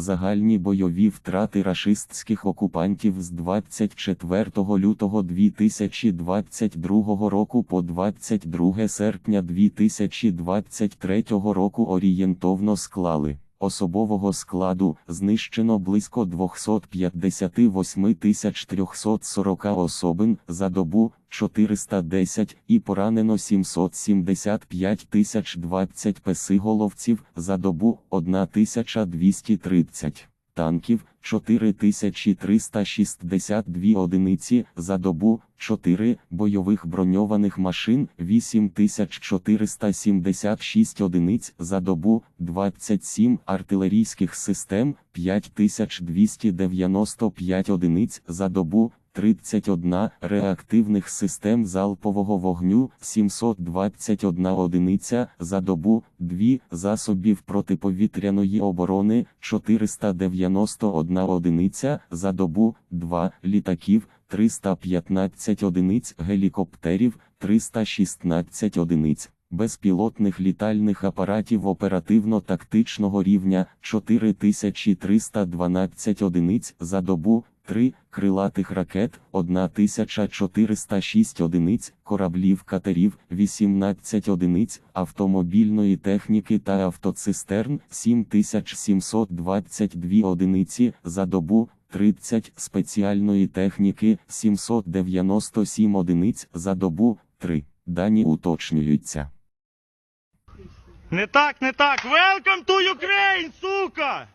Загальні бойові втрати рашистських окупантів з 24 лютого 2022 року по 22 серпня 2023 року орієнтовно склали. Особового складу знищено близько 258 340 особин за добу 410 і поранено 775 020 песиголовців за добу 1230 танків 4362 одиниці за добу, 4 бойових броньованих машин 8476 одиниць за добу, 27 артилерійських систем 5295 одиниць за добу. 31 реактивних систем залпового вогню, 721 одиниця за добу, 2 засобів протиповітряної оборони, 491 одиниця за добу, 2 літаків, 315 одиниць гелікоптерів, 316 одиниць. Безпілотних літальних апаратів оперативно-тактичного рівня 4312 одиниць за добу, 3 крилатих ракет 1406 одиниць, кораблів катерів 18 одиниць, автомобільної техніки та автоцистерн 7722 одиниці за добу, 30 спеціальної техніки 797 одиниць за добу, 3. Дані уточнюються. Не так, не так. Welcome to Ukraine, сука!